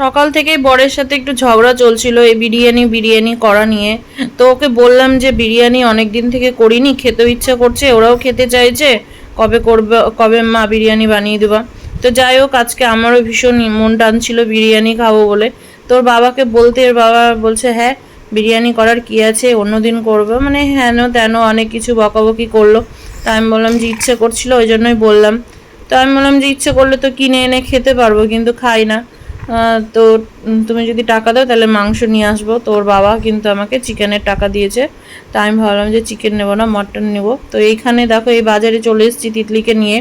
সকাল থেকেই বরের সাথে একটু ঝগড়া চলছিল এই বিরিয়ানি বিরিয়ানি করা নিয়ে। তো ওকে বললাম যে, বিরিয়ানি অনেক দিন থেকে করিনি, খেতেও ইচ্ছা করছে, ওরাও খেতে চাইছে, কবে করবে, কবে মা বিরিয়ানি বানিয়ে দেবা? তো যাই হোক, আজকে আমারও ভীষণ মন টানছিল বিরিয়ানি খাব বলে। তোর বাবাকে বলতে, এর বাবা বলছে হ্যাঁ বিরিয়ানি করার কি আছে, অন্যদিন করব। মানে হেন তেন অনেক কিছু বকাবকি করল। তা আমি বললাম যে, ইচ্ছে করছিল, ওই জন্যই বললাম। তো আমি বললাম যে, ইচ্ছে করলে তো কিনে এনে খেতে পারব, কিন্তু খাই না। তো তুমি যদি টাকা দাও, তাহলে মাংস নিয়ে আসব। তোর বাবা কিন্তু আমাকে চিকেনের টাকা দিয়েছে। তা আমি ভাবলাম যে চিকেন নেব না, মটন নেব। তো এইখানে দেখো, এই বাজারে চলে এসেছি তিতলিকে নিয়ে।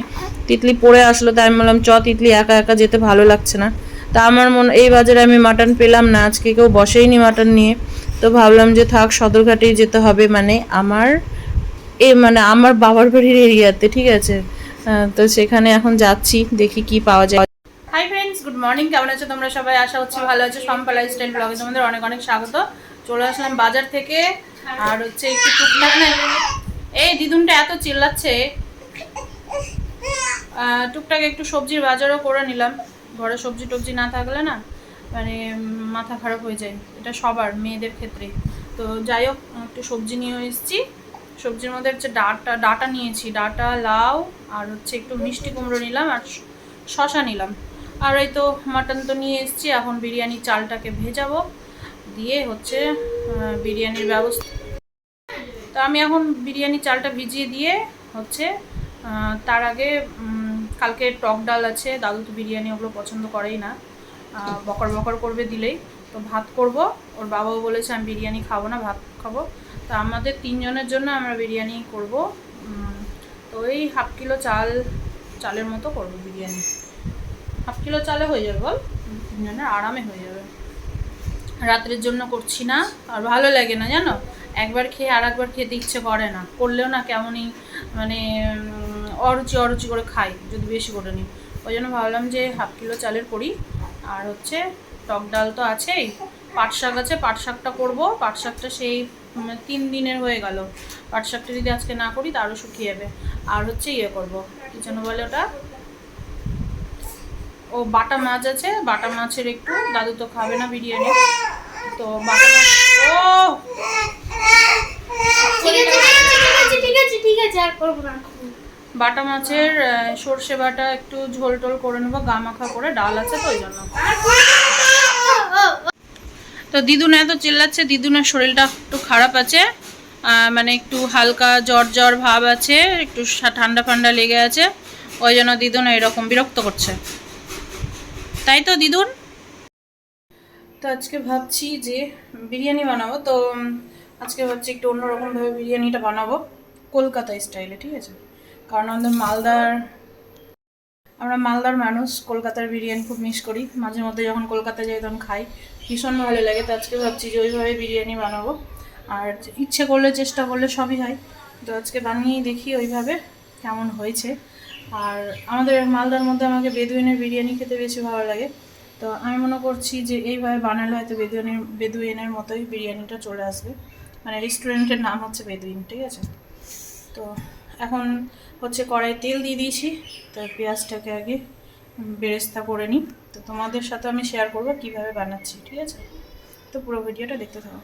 তিতলি পড়ে আসলো, তাই আমি বললাম, চ তিতলি, একা একা যেতে ভালো লাগছে না। তা আমার মন, এই বাজারে আমি মাটন পেলাম না, আজকে কেউ বসেইনি মাটন নিয়ে। তো ভাবলাম যে থাক, সদরঘাটেই যেতে হবে। মানে আমার, এ মানে আমার বাবার বাড়ির এরিয়াতে, ঠিক আছে? তো সেখানে এখন যাচ্ছি, দেখি কি পাওয়া যায়। হাই ফ্রেন্ডস গুড মর্নিং কেমন আছো তোমরা সবাই? আশা হচ্ছে ভালো আছো। সম্পা লাইফস্টাইল ব্লগে তোমাদের অনেক অনেক স্বাগত। চলে আসলাম বাজার থেকে। আর হচ্ছে একটু টুকটাক এই দিদুনটা এত চিল্লাচ্ছে। টুকটাক একটু সবজির বাজারও করে নিলাম। ঘরে সবজি টবজি না থাকলে না মানে মাথা খারাপ হয়ে যায়। এটা সবার, মেয়েদের ক্ষেত্রে। তো যাই হোক, একটু সবজি নিয়ে এসেছি। সবজির মধ্যে হচ্ছে ডাটা ডাটা নিয়েছি। ডাটা, লাউ আর হচ্ছে একটু মিষ্টি কুমড়ো নিলাম আর শশা নিলাম। আর এই তো মাটন তো নিয়ে এসেছি, এখন বিরিয়ানি চালটাকে ভেজাবো। দিয়ে হচ্ছে বিরিয়ানির ব্যবস্থা। তো আমি এখন বিরিয়ানি চালটা ভিজিয়ে দিয়ে হচ্ছে তার আগে কালকে টক ডাল আছে, দাদু তো বিরিয়ানি ওগুলো পছন্দ করেই না। বকর বকর করবে দিলেই। তো ভাত করব, ওর বাবাও বলেছে আমি বিরিয়ানি খাব না, ভাত খাব। তো আমাদের তিনজনের জন্য আমরা বিরিয়ানি করব তো ওই হাফ কিলো চাল, চালের মতো করব বিরিয়ানি। হাফ কিলো চালে হয়ে যাবে বল? তিনজনের আরামে হয়ে যাবে। রাত্রের জন্য করছি না আর ভালো লাগে না জানো? একবার খেয়ে আর একবার খেতে ইচ্ছে করে না। করলেও না কেমনই মানে অরুচি অরুচি করে খাই যদি বেশি করে নিই। ওই জন্য ভাবলাম যে হাফ কিলো চালের করি। আর হচ্ছে টক ডাল তো আছেই। পাট শাক আছে পাট শাকটা করব। পাট শাকটা সেই তিন দিনের হয়ে গেল। পাট শাকটা যদি আজকে না করি তারও শুকিয়ে যাবে। আর হচ্ছে ইয়ে করব কি যেন বলে ওটা? ও বাটা মাছ আছে বাটা মাছের একটু দাদু তো খাবে না বিরিয়ানি। তো বাটা মাছ ও ঠিক আছে ঠিক আছে ঠিক আছে আর করব না বাটা মাছের সর্ষে বাটা একটু ঝোল টোল করে নেব গা মাখা করে ডাল আছে তো ওই জন্য। তো দিদুন এত চিল্লাচ্ছে দিদুনের শরীরটা একটু খারাপ আছে মানে একটু হালকা জ্বর জ্বর ভাব আছে একটু ঠান্ডা ফান্ডা লেগে আছে ওই জন্য দিদুন এরকম বিরক্ত করছে। তাই তো, দিদুন? তো আজকে ভাবছি যে বিরিয়ানি বানাবো, তো আজকে ভাবছি একটু অন্যরকমভাবে বিরিয়ানিটা বানাবো, কলকাতা স্টাইলে, ঠিক আছে? কারণ আমাদের মালদার, আমরা মালদার মানুষ, কলকাতার বিরিয়ানি খুব মিস করি। মাঝে মধ্যে যখন কলকাতা যাই তখন খাই। ভীষণ ভালো লাগে, তো আজকে ভাবছি যে ওইভাবে বিরিয়ানি বানাবো। আর ইচ্ছে করলে, চেষ্টা করলে সবই হয়। তো আজকে বানিয়েই দেখি ওইভাবে কেমন হয়েছে। আর আমাদের মালদার মধ্যে আমাকে বেদুইনের বিরিয়ানি খেতে বেশি ভালো লাগে। তো আমি মনে করছি যে এইভাবে বানালে হয়তো বেদুইনের বেদুইনের মতোই বিরিয়ানিটা চলে আসবে। মানে রেস্টুরেন্টের নাম হচ্ছে বেদুইন, ঠিক আছে? তো এখন হচ্ছে কড়াই তেল দিয়ে দিয়েছি, তো পেঁয়াজটাকে আগে বেরেস্তা করে নিই। তো তোমাদের সাথে আমি শেয়ার করব কীভাবে বানাচ্ছি, ঠিক আছে? তো পুরো ভিডিওটা দেখতে থাকো।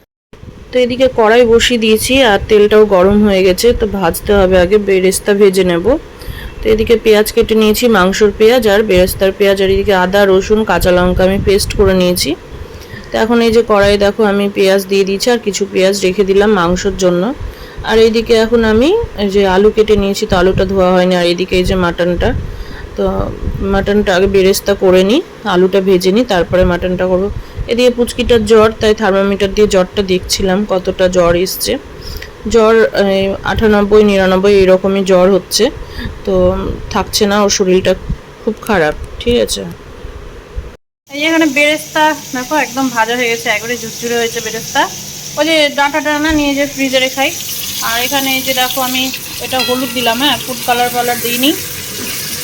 তো এদিকে কড়াই বসিয়ে দিয়েছি আর তেলটাও গরম হয়ে গেছে, তো ভাজতে হবে আগে, বেরেস্তা ভেজে নেব। তো এদিকে পেঁয়াজ কেটে নিয়েছি, মাংসর পেঁয়াজ আর বেরেস্তার পেঁয়াজ, আর এদিকে আদা, রসুন, কাঁচা লঙ্কা আমি পেস্ট করে নিয়েছি। তো এখন এই যে কড়াই, দেখো আমি পেঁয়াজ দিয়ে দিয়েছি আর কিছু পেঁয়াজ রেখে দিলাম মাংসর জন্য। আর এইদিকে এখন আমি এই যে আলু কেটে নিয়েছি, তো আলুটা ধোয়া হয়নি, আর এইদিকে এই যে মাটনটা। তো মাটনটা আগে বেরেস্তা করে নিই, আলুটা ভেজে নিই, তারপরে মাটনটা করব। এদিকে পুচকিটার জ্বর, তাই থার্মোমিটার দিয়ে জ্বরটা দেখছিলাম কতটা জ্বর এসছে। জ্বর এই, আটানব্বই নিরানব্বই এরকমই জ্বর হচ্ছে। তো থাকছে না ওর শরীরটা খুব খারাপ ঠিক আছে? এই এখানে বেরেস্তা দেখো একদম ভাজা হয়ে গেছে একবারে ঝুরঝুরে হয়েছে বেরেস্তা। ওই যে ডাঁটা টানা নিয়ে যে ফ্রিজে রেখাই আর এখানে যে দেখো আমি এটা হলুদ দিলাম হ্যাঁ? ফুড কালার কালার দিইনি।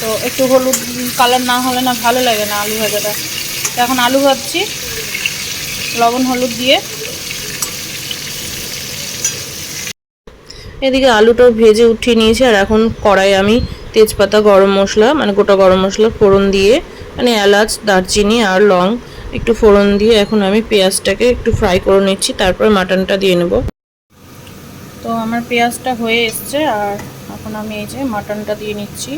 তো একটু হলুদ কালার না হলে না ভালো লাগে না আলু ভাজাটা। এখন আলু ভাজছি লবণ হলুদ দিয়ে। এদিকে আলুটাও ভেজে উঠিয়ে নিয়েছি, আর এখন কড়াই আমি তেজপাতা, গরম মশলা মানে গোটা গরম মশলা, ফোড়ন দিয়ে মানে এলাচ, দারচিনি আর লং একটু ফোড়ন দিয়ে এখন আমি পেঁয়াজটাকে একটু ফ্রাই করে নিচ্ছি, তারপর মাটনটা দিয়ে নেব। তো আমার পেঁয়াজটা হয়ে এসছে, আর এখন আমি এই যে মাটনটা দিয়ে নিচ্ছি।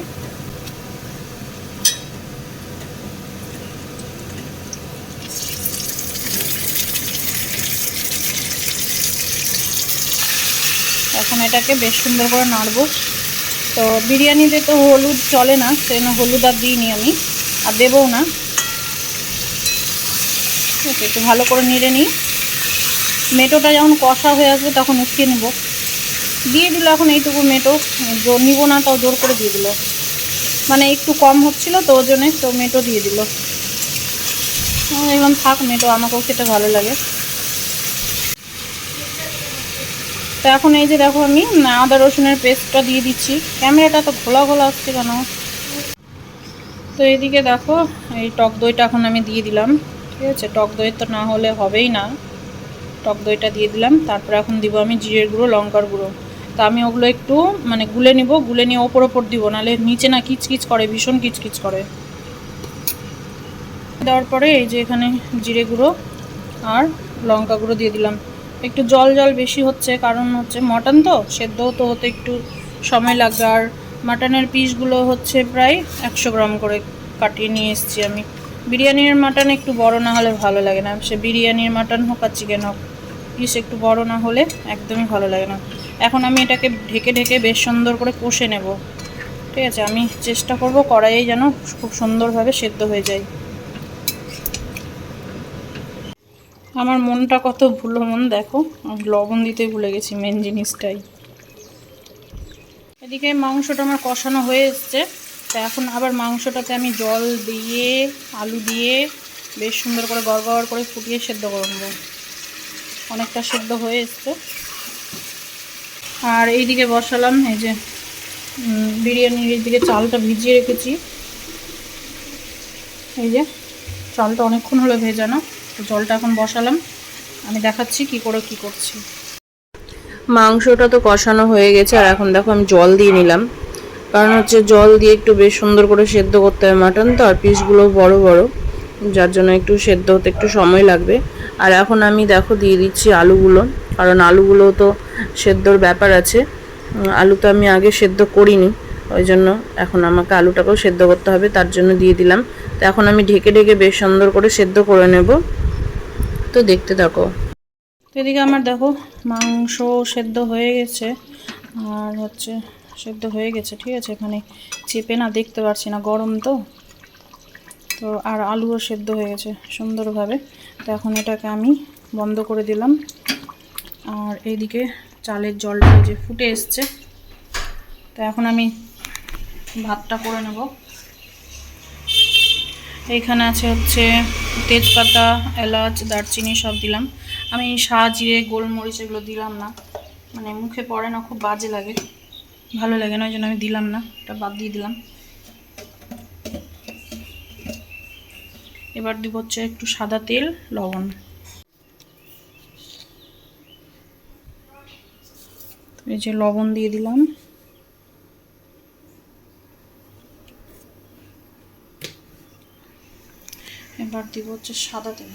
এখন এটাকে বেশ সুন্দর করে নাড়বো। তো বিরিয়ানিতে তো হলুদ চলে না সেজন্য হলুদ আর দিইনি আমি, আর দেবও না। আছে একটু ভালো করে নেড়ে নিই। মেটোটা যখন কষা হয়ে আসবে তখন উঠিয়ে নেব। দিয়ে দিল এখন এইটুকু মেটো জোর নিব না, তাও জোর করে দিয়ে দিল। মানে একটু কম হচ্ছিল তো ওজনে তো মেটো দিয়ে দিল। দেখলাম থাক মেটো, আমাকেও খেতে ভালো লাগে। এখন এই যে দেখো আমি আদা রসুনের পেস্টটা দিয়ে দিচ্ছি। ক্যামেরাটা তো ঘোলা ঘোলা আসছে কেন? তো এদিকে দেখো, এই টক দইটা এখন আমি দিয়ে দিলাম। ঠিক আছে, টক দই তো না হলে হবেই না। টক দইটা দিয়ে দিলাম, তারপরে এখন দিব আমি জিরের গুঁড়ো, লঙ্কার গুঁড়ো। তা আমি ওগুলো একটু মানে গুলে নিব, গুলে নিয়ে ওপর ওপর দিব নাহলে নিচে না কিচকিচ করে, ভীষণ কিচকিচ করে। দেওয়ার পরে এই যে এখানে জিরে গুঁড়ো আর লঙ্কা গুঁড়ো দিয়ে দিলাম। একটু জল জল বেশি হচ্ছে, কারণ হচ্ছে মটন তো সেদ্ধ তো হতে একটু সময় লাগবে। আর মাটনের পিসগুলো হচ্ছে প্রায় একশো গ্রাম করে কাটিয়ে নিয়ে এসেছি আমি। বিরিয়ানির মাটন একটু বড় না হলে ভালো লাগে না। সে বিরিয়ানির মাটন হোক আর চিকেন হোক, পিস একটু বড় না হলে একদমই ভালো লাগে না। এখন আমি এটাকে ঢেকে ঢেকে বেশ সুন্দর করে কষে নেব। ঠিক আছে, আমি চেষ্টা করব কড়াইয়ে যেন খুব সুন্দরভাবে সেদ্ধ হয়ে যায়। আমার মনটা কত ভুলো, মন দেখো। লবণ দিতে ভুলে গেছি মেন জিনিসটাই। এদিকে মাংসটা আমার কষানো হয়ে এসছে। তা এখন আবার মাংসটাতে আমি জল দিয়ে, আলু দিয়ে বেশ সুন্দর করে গড় করে ফুটিয়ে সেদ্ধ করব অনেকটা সেদ্ধ হয়ে এসছে। আর এইদিকে বসালাম, এই যে বিরিয়ানির এইদিকে চালটা ভিজিয়ে রেখেছি। এই যে, চালটা অনেকক্ষণ হলো ভেজানো। জলটা এখন বসালাম। আমি দেখাচ্ছি কি করে কি করছি। মাংসটা তো কষানো হয়ে গেছে, আর এখন দেখো আমি জল দিয়ে নিলাম। কারণ হচ্ছে জল দিয়ে একটু বেশ সুন্দর করে সেদ্ধ করতে হবে মাটন, তো আর পিসগুলো বড় বড়, যার জন্য একটু সেদ্ধ হতে একটু সময় লাগবে। আর এখন আমি দেখো দিয়ে দিচ্ছি আলুগুলো, কারণ আলুগুলো তো সেদ্ধর ব্যাপার আছে। আলু তো আমি আগে সেদ্ধ করিনি, ওই জন্য এখন আমাকে আলুটাকেও সেদ্ধ করতে হবে, তার জন্য দিয়ে দিলাম। তো এখন আমি ঢেকে ঢেকে বেশ সুন্দর করে সেদ্ধ করে নেব। তো দেখতে থাকো। এদিকে আমার দেখো, মাংস সেদ্ধ হয়ে গেছে, আর হচ্ছে সেদ্ধ হয়ে গেছে, ঠিক আছে? এখানে চেপে না, দেখতে পারছি না, গরম তো। তো আর আলুও সেদ্ধ হয়ে গেছে সুন্দরভাবে। তো এখন এটাকে আমি বন্ধ করে দিলাম। আর এইদিকে চালের জলটা যে ফুটে এসছে। তো এখন আমি ভাতটা করে নেব। এইখানে আছে হচ্ছে তেজপাতা, এলাচ, দারচিনি সব দিলাম। আমি জিরে, গোলমরিচ এগুলো দিলাম না। মানে মুখে পড়ে না, খুব বাজে লাগে। ভালো লাগে না ওই জন্য আমি দিলাম না। এটা বাদ দিয়ে দিলাম। এবার দিব হচ্ছে একটু সাদা তেল, লবণ। এই যে লবণ দিয়ে দিলাম। এবার দিব হচ্ছে সাদা তেল।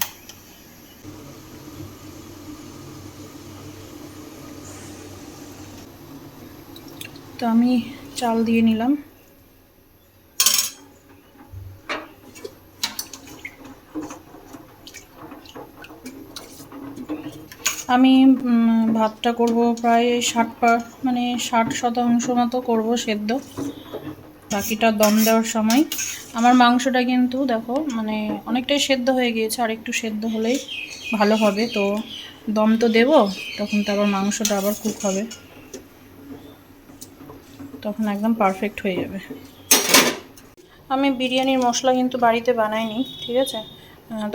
তো আমি চাল দিয়ে নিলাম। আমি ভাতটা করব প্রায় ষাট পা মানে ষাট শতাংশ মতো করব সেদ্ধ। বাকিটা দম দেওয়ার সময়। আমার মাংসটা কিন্তু দেখো মানে অনেকটাই সেদ্ধ হয়ে গিয়েছে, আর একটু সেদ্ধ হলেই ভালো হবে। তো দম তো দেবো, তখন তো আবার মাংসটা আবার কুক হবে। তখন একদম পারফেক্ট হয়ে যাবে। আমি বিরিয়ানির মশলা কিন্তু বাড়িতে বানাইনি, ঠিক আছে?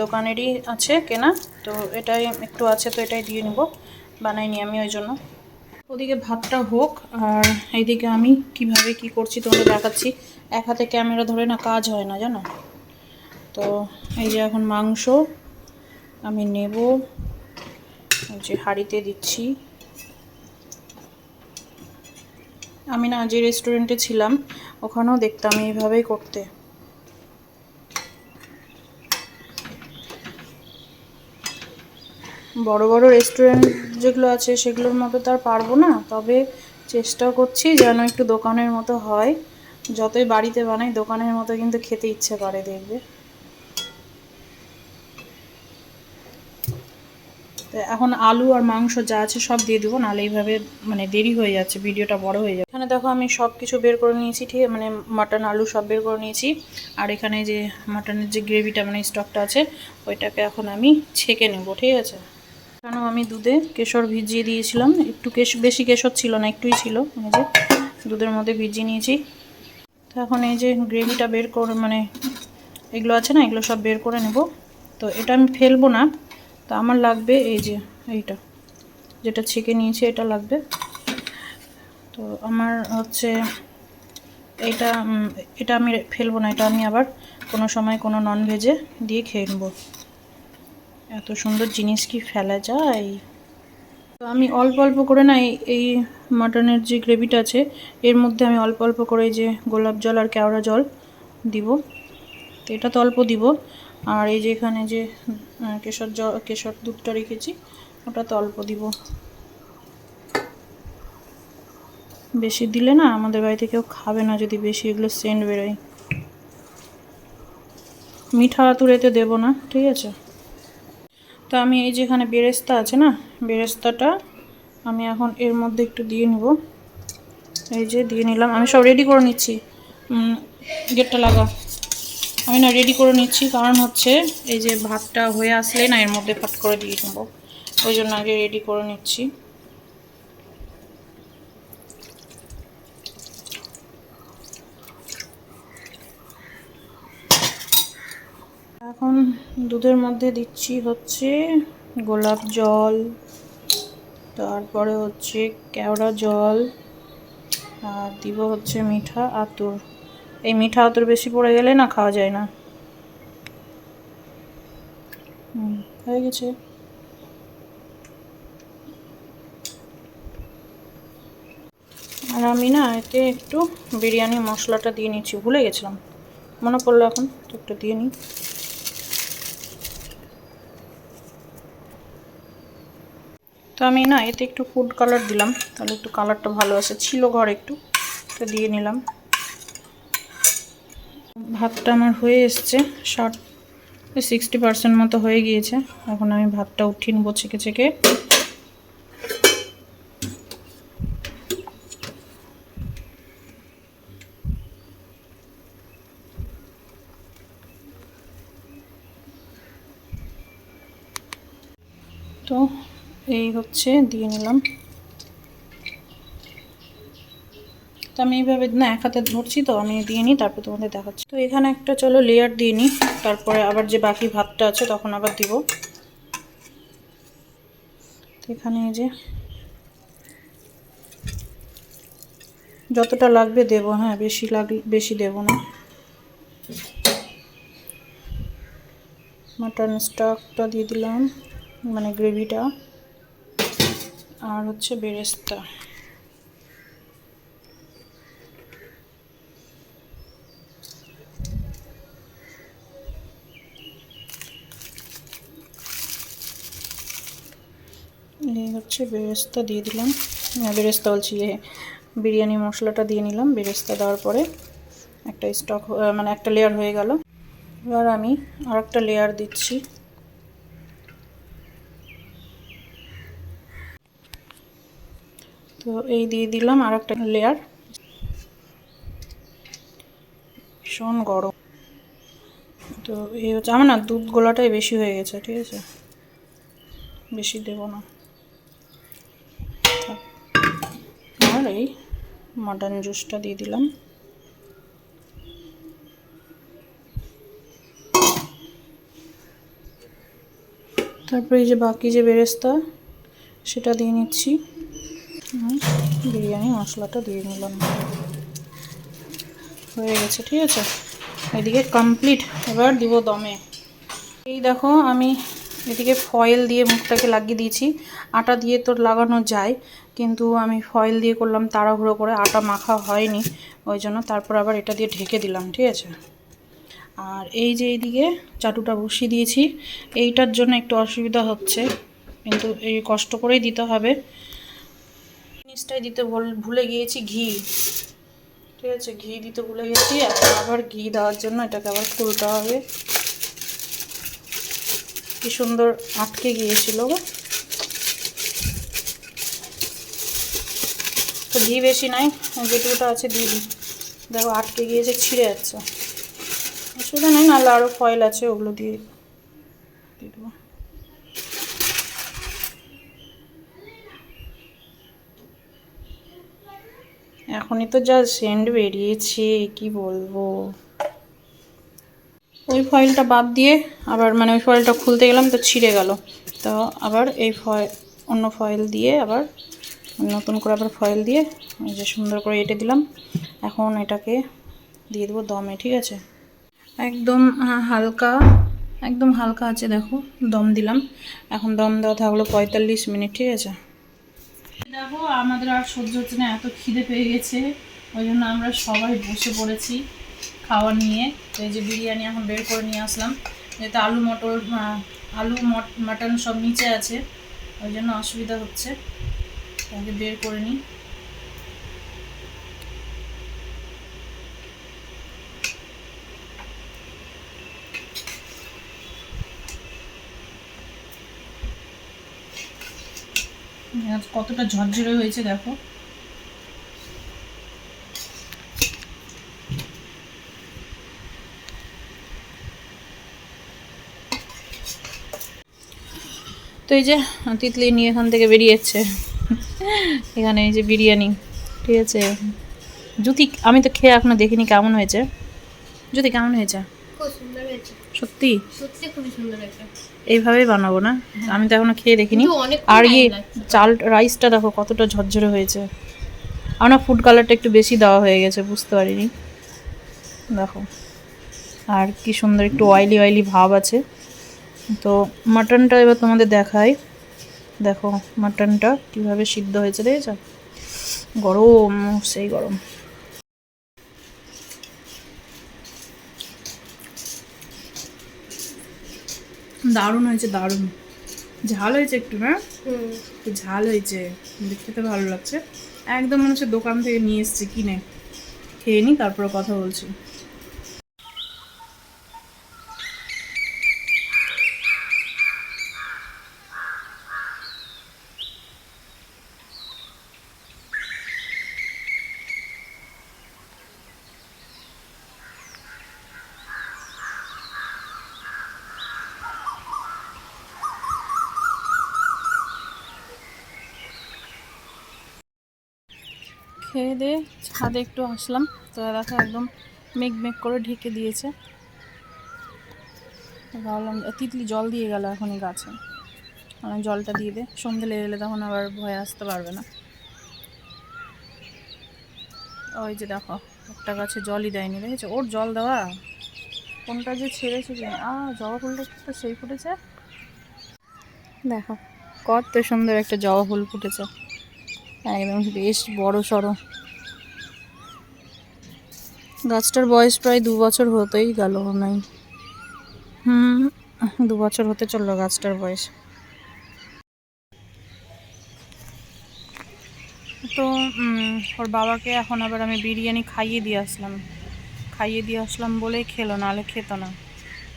দোকানেরই আছে কেনা, তো এটাই একটু আছে, তো এটাই দিয়ে নেব। বানাইনি আমি ওই জন্য। ওদিকে ভাতটা হোক, আর এইদিকে আমি কীভাবে কি করছি তোমাদের দেখাচ্ছি। এক হাতে ক্যামেরা ধরে না কাজ হয় না, জানো? তো এই যে এখন মাংস আমি নেব যে হাঁড়িতে দিচ্ছি। আমি না যে রেস্টুরেন্টে ছিলাম, ওখানেও দেখতাম এইভাবেই করতে। বড় বড় রেস্টুরেন্ট যেগুলো আছে সেগুলোর মতো তো আর পারব না। তবে চেষ্টা করছি যেন একটু দোকানের মতো হয়। যতই বাড়িতে বানাই, দোকানের মতো কিন্তু খেতে ইচ্ছে করে দেখবে। এখন আলু আর মাংস যা আছে সব দিয়ে দেবো, নাহলে এইভাবে মানে দেরি হয়ে যাচ্ছে, ভিডিওটা বড় হয়ে যাবে। এখানে দেখো আমি সব কিছু বের করে নিয়েছি, ঠিক মানে মাটন আলু সব বের করে নিয়েছি। আর এখানে যে মাটনের যে গ্রেভিটা মানে স্টকটা আছে, ওইটাকে এখন আমি ছেঁকে নেব, ঠিক আছে? কেন আমি দুধে কেশর ভিজিয়ে দিয়েছিলাম? একটু কেশ বেশি কেশর ছিল না একটুই ছিল। এই যে দুধের মধ্যে ভিজিয়ে নিয়েছি। তো এখন এই যে গ্রেভিটা বের করে মানে এগুলো আছে না এগুলো সব বের করে নেব। তো এটা আমি ফেলব না। তো আমার লাগবে এই যে এইটা। যেটা ছেঁকে নিয়েছি এটা লাগবে। তো আমার হচ্ছে উম, এটা আমি ফেলব না এটা আমি আবার কোনো সময় কোনো নন ভেজে দিয়ে খেয়ে নেব। এত সুন্দর জিনিস কি ফেলা যায়? তো আমি অল্প অল্প করে না, এই- মাটনের যে গ্রেভিটা আছে, এর মধ্যে আমি অল্প অল্প করে যে গোলাপ জল আর কেওড়া জল দিব। তো এটা তো অল্প দিব। আর এই যে এখানে যে কেশর জল কেশর দুধটা রেখেছি, ওটা তো অল্প দিব। বেশি দিলে না আমাদের বাড়িতে কেউ খাবে না যদি বেশি এগুলো সেন্ট বেরোয়। মিঠা তুড়েতে দেবো না, ঠিক আছে? তো আমি এই যে এখানে বেরেস্তা আছে না, বেরেস্তাটা আমি এখন এর মধ্যে একটু দিয়ে নিব। এই যে দিয়ে নিলাম। আমি সব রেডি করে নিচ্ছি। গেটটা লাগা। আমি না রেডি করে নিচ্ছি, কারণ হচ্ছে এই যে ভাতটা হয়ে আসলে না এর মধ্যে ফাট করে দিয়ে নেব। ওই জন্য আগে রেডি করে নিচ্ছি। এখন দুধের মধ্যে দিচ্ছি হচ্ছে গোলাপ জল, তারপরে হচ্ছে কেওড়া জল, আর দিব হচ্ছে মিঠা আতর। এই মিঠা আতর বেশি পড়ে গেলে না খাওয়া যায় না। হয়ে গেছে। আর আমি না এতে একটু বিরিয়ানি মশলাটা দিয়ে নিচ্ছি, ভুলে গেছিলাম। মনে পড়ল এখন একটু দিয়ে নিই। তো আমি না এতে একটু ফুড কালার দিলাম। তাহলে একটু কালারটা ভালো আসে। ছিল ঘর একটু, তো দিয়ে নিলাম। ভাতটা আমার হয়ে এসছে। ষাট সিক্সটি পার্সেন্ট মতো হয়ে গিয়েছে। এখন আমি ভাতটা উঠিয়ে নেব ছেঁকে ছেঁকে তো এই হচ্ছে, দিয়ে নিলাম। তো আমি এইভাবে, না, এক হাতে ধরছি, তো আমি দিয়ে নিই, তারপর তোমাদের দেখাচ্ছি। তো এখানে একটা, চলো লেয়ার দিয়ে নিই, তারপরে আবার যে বাকি ভাতটা আছে, তখন আবার দিব। এখানে এই যে, যতটা লাগবে দেব হ্যাঁ বেশি লাগলে বেশি দেব না। মাটন স্টকটা দিয়ে দিলাম মানে গ্রেভিটা আর হচ্ছে বেরেস্তা। এই হচ্ছে বেরেস্তা দিয়ে দিলাম। বেরেস্তা বলছি বিরিয়ানি মশলাটা দিয়ে নিলাম, বেরেস্তা দেওয়ার পরে একটা স্টক মানে একটা লেয়ার হয়ে গেল। এবার আমি আর একটা লেয়ার দিচ্ছি। তো এই দিয়ে দিলাম আর একটা লেয়ার ভীষণ গরম। তো এই হচ্ছে, আমার না দুধ গোলাটাই বেশি হয়ে গেছে, ঠিক আছে? বেশি দেব না। আর এই মাটন জুসটা দিয়ে দিলাম। তারপরে এই যে বাকি যে বেরেস্তা, সেটা দিয়ে নিচ্ছি। বিরিয়ানি, মশলাটা দিয়ে নিলাম। হয়ে গেছে, ঠিক আছে? এদিকে কমপ্লিট এবার দিব দমে। এই দেখো, আমি এদিকে ফয়েল দিয়ে মুখটাকে লাগিয়ে দিয়েছি। আটা দিয়ে তো লাগানো যায়, কিন্তু আমি ফয়েল দিয়ে করলাম তাড়াহুড়ো করে। আটা মাখা হয়নি, ওই জন্য তারপর আবার এটা দিয়ে ঢেকে দিলাম, ঠিক আছে? আর এই যে এইদিকে চাটুটা বসিয়ে দিয়েছি, এইটার জন্য একটু অসুবিধা হচ্ছে, কিন্তু এই কষ্ট করেই দিতে হবে। জিনিসটাই দিতে ভুল- গিয়েছি ঘি। ঠিক আছে, ঘি দিতে ভুলে গেছি, এখন আবার ঘি দেওয়ার জন্য এটাকে আবার খুলতে হবে। কি সুন্দর আটকে গিয়েছিল। তো ঘি বেশি নাই, যেটুকুটা আছে দিয়ে দিই। দেখো আটকে গিয়েছে, ছিঁড়ে যাচ্ছে। অসুবিধা নেই, নাহলে আরও ফয়েল আছে, ওগুলো দিয়ে দিয়ে দেবো। এখনই তো যা সেন্ট বেরিয়েছে, কি বলব? ওই ফয়েলটা বাদ দিয়ে আবার মানে ওই ফয়েলটা খুলতে গেলাম তো ছিঁড়ে গেল। তো আবার এই ফয়েল অন্য ফয়েল দিয়ে আবার নতুন করে আবার ফয়েল দিয়ে এই যে সুন্দর করে এঁটে দিলাম। এখন এটাকে দিয়ে দেবো দমে, ঠিক আছে? একদম হালকা একদম হালকা আছে দেখো, দম দিলাম। এখন দম দেওয়া থাকল পঁয়তাল্লিশ মিনিট, ঠিক আছে? দেখো, আমাদের আর সহ্য হচ্ছে না, এত খিদে পেয়ে গেছে। ওই জন্য আমরা সবাই বসে পড়েছি খাওয়া নিয়ে। তো এই যে বিরিয়ানি এখন বের করে নিয়ে আসলাম। যেহেতু আলু মটর আলু মট- মাটন সব নিচে আছে, ওই জন্য অসুবিধা হচ্ছে। তাকে বের করে নিই। আজ কতটা ঝরঝরে হয়েছে দেখো। তো এই যে তিতলি নিয়ে এখান থেকে বেরিয়েছে। এখানে এই যে বিরিয়ানি, ঠিক আছে? জ্যোতি, আমি তো খেয়ে এখনও দেখিনি কেমন হয়েছে। জ্যোতি, কেমন হয়েছে? হয়েছে সত্যি? সত্যি খুবই সুন্দর হয়েছে। এইভাবেই বানাবো না? আমি তো এখনও খেয়ে দেখিনি। আর ইয়ে চাল রাইসটা দেখো কতটা ঝরঝরে হয়েছে। আমার ফুড কালারটা একটু বেশি দেওয়া হয়ে গেছে বুঝতে পারিনি। দেখো। আর কি সুন্দর একটু অয়েলি অয়েলি ভাব আছে। তো মাটনটা এবার তোমাদের দেখাই। দেখো মাটনটা কীভাবে সিদ্ধ হয়েছে দেখেছ? গরম সেই গরম। দারুণ হয়েছে দারুণ। ঝাল হয়েছে একটু না একটু ঝাল হয়েছে খেতে ভালো লাগছে। একদম মনে হচ্ছে দোকান থেকে নিয়ে এসছি কিনে। খেয়ে নি তারপরে কথা বলছি। খেয়ে দিয়ে ছাদে একটু আসলাম। তো দেখো একদম মেঘ মেঘ করে ঢেকে দিয়েছে। ভাবলাম তিতলি জল দিয়ে গেল এখনই গাছে। মানে জলটা দিয়ে দে, সন্ধে লেগে গেলে তখন আবার ভয়ে আসতে পারবে না। ওই যে দেখো, একটা গাছে জলই দেয়নি, দেখেছ? ওর জল দেওয়া? কোনটা যে ছেড়েছে কি? আ, জবা ফুলটা তো সেই ফুটেছে। দেখো, কত সুন্দর একটা জবা ফুল ফুটেছে। একদম বেশ বড় সড়ো। গাছটার বয়স প্রায় দু বছর হতেই গেল নাই। হুম, দু বছর হতে চলল গাছটার বয়স। তো ওর বাবাকে এখন আবার আমি বিরিয়ানি খাইয়ে দিয়ে আসলাম। খাইয়ে দিয়ে আসলাম বলেই খেলো, নাহলে খেত না।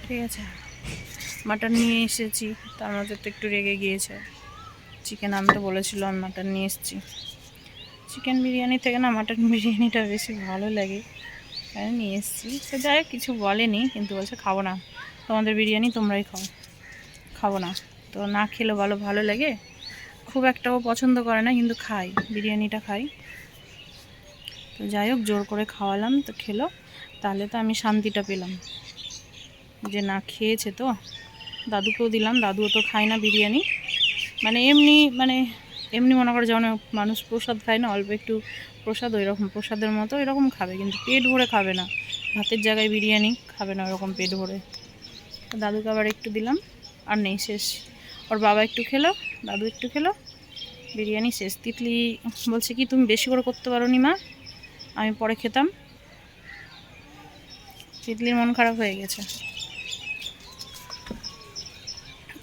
ঠিক আছে। মাটন নিয়ে এসেছি, তার মধ্যে তো একটু রেগে গিয়েছে। চিকেন আনতে বলেছিল আমি মাটন নিয়ে এসেছি। চিকেন বিরিয়ানি থেকে না মাটন বিরিয়ানিটা বেশি ভালো লাগে। তাই নিয়ে এসেছি। সে যাই কিছু বলেনি, কিন্তু বলছে খাব না। তোমাদের বিরিয়ানি তোমরাই খাও। খাব না। তো না খেলে ভালো ভালো লাগে। খুব একটাও পছন্দ করে না, কিন্তু খাই। বিরিয়ানিটা খাই। তো যাই হোক, জোর করে খাওয়ালাম, তো খেলো। তাহলে তো আমি শান্তিটা পেলাম। যে না খেয়েছে তো। দাদুকেও দিলাম, দাদুও তো খায় না বিরিয়ানি। মানে এমনি মানে এমনি মনে করে যেমন মানুষ প্রসাদ খায় না, অল্প একটু প্রসাদ ওই রকম প্রসাদের মতো এরকম খাবে, কিন্তু পেট ভরে খাবে না। ভাতের জায়গায় বিরিয়ানি খাবে না, ওরকম পেট ভরে। দাদুকে আবার একটু দিলাম, আর নেই, শেষ। ওর বাবা একটু খেলো, দাদু একটু খেলো, বিরিয়ানি শেষ। তিতলি বলছে কি, তুমি বেশি করে করতে পারো নি মা, আমি পরে খেতাম। তিতলির মন খারাপ হয়ে গেছে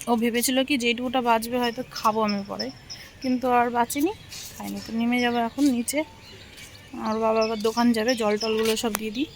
ও ও ভেবেছিল কি যেটুকুটা বাঁচবে হয়তো খাব আমি পরে। কিন্তু আর বাঁচিনি খাইনি তো নেমে যাব এখন নিচে। আর বাবা আবার দোকান যাবে, জল টলগুলো সব দিয়ে দিই।